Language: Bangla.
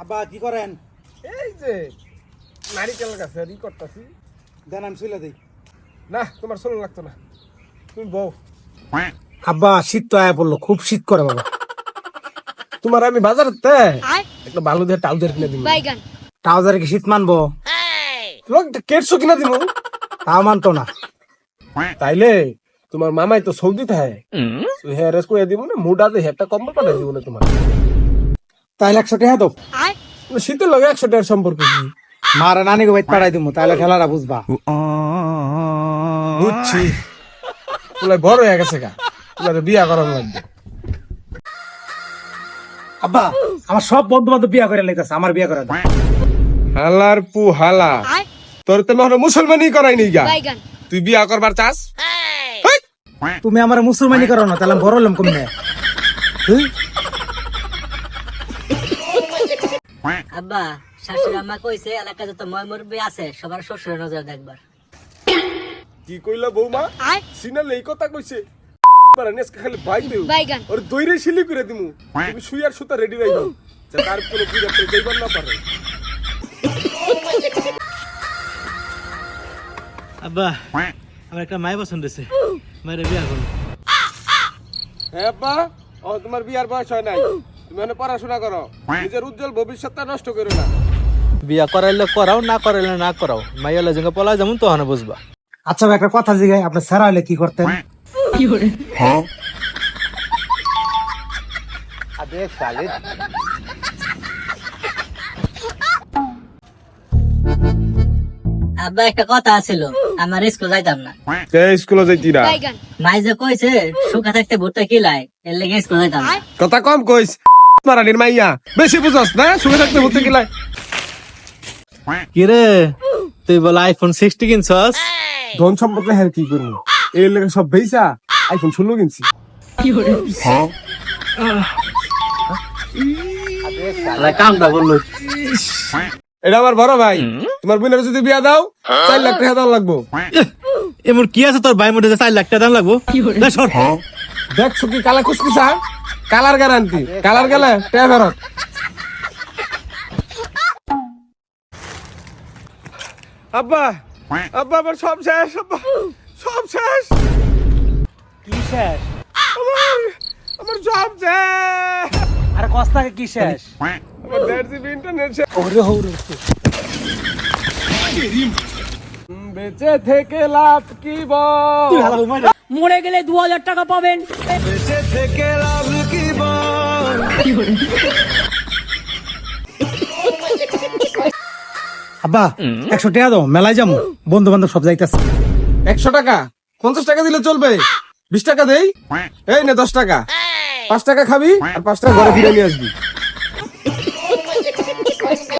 আব্বা কি করেন? এই যে নারিকেল গাছে ই করতেছি। দেন আমি শুলে দিই। না তোমার শোনো লাগতো না। তুমি বউ। আব্বা শীত তো আয়া পড়ল খুব শীত করে বাবা। তোমার আমি বাজারতে একটা ভালো দিয়ে ট্রাউজার কিনে দিব ট্রাউজারে কি শীত মানবো? কেটছো কিনা দিব তাও মানতো না। তাইলে তোমার মামাই তো সৌদি থাকে। হেয়ার করে দিব না মুডা দিয়ে হেয়ারটা কম্বল পাঠাই দিব না তোমার। তাহলে একশো টাকা দাও। শীতের লগে একশো টাকার সম্পর্ক কি? মারা নানিকে বাইত পাঠাই দিমু তাহলে খেলাটা বুঝবা। বুঝছি। তোলা বড় হয়ে গেছে গা। তোলা বিয়া করার লাগবে। আব্বা আমার সব বন্ধু বান্ধব বিয়া করে লাইতেছে আমার বিয়া করে দাও। হালার পু হালা তোর তো মনে হয় মুসলমানই করাই নি গা। তুই বিয়া করবার চাস? তুমি আমার মুসলমানি করো না তাহলে আমি বড় হলাম কমনে। আব্বা শাশুড়ি আম্মা কইছে এলাকা যত ময় মুরব্বী আছে সবার শ্বশুরের নজর দেখবার। কি কইলা বৌমা? সিনাল এই কথা কইছে। পারা নেসকে খালি বাইক দেউ বাইগান। ওর দইরে শিলি করে দিমু। তুমি সুইয়ার সুতা রেডি রাখো যে তার কোনো পূজা করে যাইবার না পারে। আব্বা আমার একটা মাই পছন্দ হয়েছে মায়ের বিয়া করব। হ্যাঁ বা ও তোমার বিয়ার বয়স হয় নাই। তুমি এখানে পড়াশোনা করো। নিজের উজ্জ্বল ভবিষ্যৎটা নষ্ট করো না। বিয়া করাইলে করাও না করাইলে না করাও। মাইয়ালে যেন পলা যেমন বুঝবা। আচ্ছা ভাই, একটা কথা জিগাই আপনি সেরা হলে কি করতেন? আব্বা একটা কথা আছিল আমার স্কুল যাইতাম না। কে স্কুলে যাইতি না? মাই যে কইছে সুখা থাকতে ভুট্টা কিলাই এর লেগে স্কুল যাইতাম না। কথা কম কইস। মারানির মাইয়া। বেশি বুঝস না সুখে থাকতে ভর্তি গেলাই। কিরে তুই বলে আইফোন সিক্সটি কিনছস? ধন সম্পর্কে হ্যাঁ কি করব? এই লেগে সব বেইসা আইফোন ষোলো কিনছি। কামটা এটা আমার বড় ভাই। তোমার বোনের যদি বিয়া দাও চার লাখ টাকা দাও লাগবো। এমন কি আছে তোর ভাই মধ্যে চার লাখ টাকা দাম লাগবো। দেখছ কি কালা কুসকুসা কালার গ্যারান্টি। কালার গেলে টাকা ফেরত। আব্বা আব্বা আমার সব শেষ আব্বা সব শেষ। কি শেষ? আমার আমার সব শেষ। আরে কস্তাকে কি শেষ? আমার দেড় জিবি ইন্টারনেট শেষ। ওরে হৌরে। বেঁচে থেকে লাভ কি বল? মরে গেলে দু হাজার টাকা পাবেন। আব্বা একশো টাকা দাও মেলায় যাব। বন্ধু বান্ধব সব যাইতেছে। একশো টাকা? পঞ্চাশ টাকা দিলে চলবে। বিশ টাকা দেই? এই না দশ টাকা। পাঁচ টাকা খাবি আর পাঁচ টাকা ঘরে ফিরে নিয়ে আসবি।